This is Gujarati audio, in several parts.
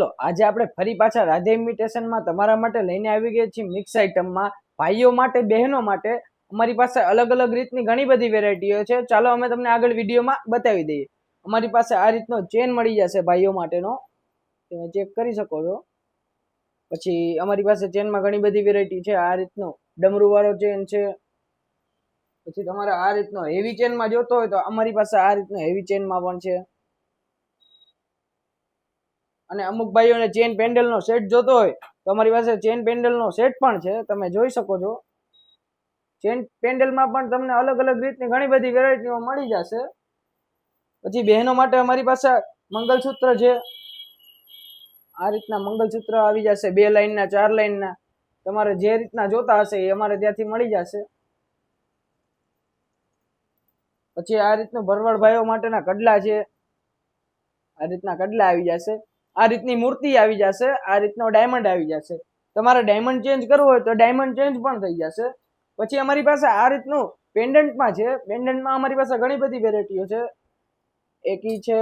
તો આજે આપણે ફરી પાછા રાધે ઇન્વિટેશનમાં તમારા માટે લઈને આવી ગયા છીએ મિક્સ આઇટમમાં. ભાઈઓ માટે, બહેનો માટે અમારી પાસે અલગ અલગ રીતની ઘણી બધી વેરાયટીઓ છે. ચાલો અમે તમને આગળ વિડીયોમાં બતાવી દઈએ. અમારી પાસે આ રીતનો ચેન મળી જશે ભાઈઓ માટેનો. તમે ચેક કરી શકો છો. પછી અમારી પાસે ચેનમાં ઘણી બધી વેરાયટી છે. આ રીતનો ડમરૂ વાળો ચેન છે. પછી તમારે આ રીતનો હેવી ચેનમાં જોતો હોય તો અમારી પાસે આ રીતનો હેવી ચેનમાં પણ છે. અને અમુક ભાઈઓને ચેન પેન્ડલનો સેટ જોતો હોય, તો અમારી પાસે ચેન પેન્ડલનો સેટ પણ છે, તમે જોઈ શકો છો. ચેન પેન્ડલમાં પણ તમને અલગ અલગ રીતની ઘણી બધી વેરાયટીઓ મળી જશે. પછી બહેનો માટે અમારી પાસે મંગલસૂત્ર છે. આ રીતના મંગલસૂત્ર આવી જશે, બે લાઈનના ચાર લાઇનના તમારે જે રીતના જોતા હશે એ અમારે ત્યાંથી મળી જશે. પછી આ રીતનું ભરવાડ ભાઈઓ માટેના કડલા છે. આ રીતના કડલા આવી જશે. આ રીતની મૂર્તિ આવી જશે, આ રીતનો ડાયમંડ આવી જશે. તમારે ડાયમંડ ચેન્જ કરવો હોય તો ડાયમંડ ચેન્જ પણ થઈ જશે. પછી અમારી પાસે આ રીતનું પેન્ડન્ટમાં છે. પેન્ડન્ટમાં અમારી પાસે ઘણી બધી વેરાયટીઓ છે. એક છે,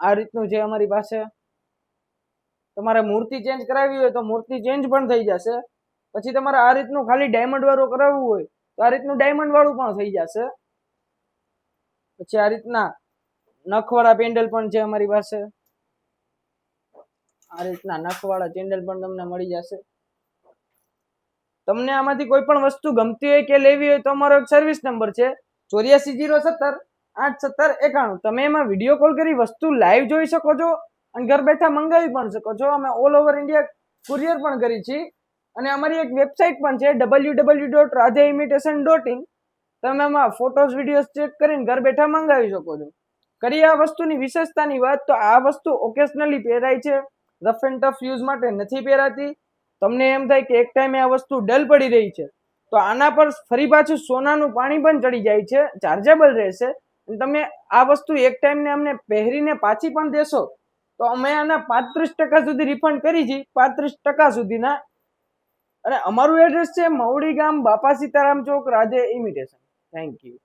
આ રીતનું છે અમારી પાસે. તમારે મૂર્તિ ચેન્જ કરાવવી હોય તો મૂર્તિ ચેન્જ પણ થઈ જશે. પછી તમારે આ રીતનું ખાલી ડાયમંડ વાળું કરાવવું હોય તો આ રીતનું ડાયમંડ વાળું પણ થઈ જશે. પછી આ રીતના નખવાળા પેન્ડલ પણ છે અમારી પાસે. આ રીતના નખવાળા ચેન્ડલ પણ તમને મળી જશે. તમને આમાંથી કોઈ પણ વસ્તુ ગમતી હોય કે લેવી હોય તો અમારો એક સર્વિસ નંબર છે ચોર્યાસી જીરો સત્તર આઠ સત્તર એકાણું. તમે એમાં વીડિયો કોલ કરી વસ્તુ લાઈવ જોઈ શકો છો અને ઘર બેઠા મંગાવી પણ શકો છો. અમે ઓલ ઓવર ઇન્ડિયા કુરિયર પણ કરી છીએ અને અમારી એક વેબસાઇટ પણ છે W W dot Radhe imitation dot in તમે એમાં ફોટોઝ વિડીયોઝ ચેક કરીને ઘર બેઠા મંગાવી શકો છો. કરી આ વસ્તુની વિશેષતાની વાત તો આ વસ્તુ ઓકેશનલી પહેરાય છે. રફ એન્ડ ટફ યુઝ માટે નથી પહેરાતી. તમને એમ થાય કે એક ટાઈમે આ વસ્તુ ડલ પડી રહી છે. તો આના પર ફરી પાછું સોનાનું પાણી પણ ચડી જાય છે ચાર્જેબલ રહેશે. તમે આ વસ્તુ એક ટાઈમને અમને પહેરીને પાછી પણ દેશો. તો અમે આના પાંત્રીસ ટકા સુધી રિફંડ કરી છીએ પાંત્રીસ ટકા સુધીના. અને અમારું એડ્રેસ છે મવડી ગામ Bapa Sitaram Chowk Radhe imitation thank you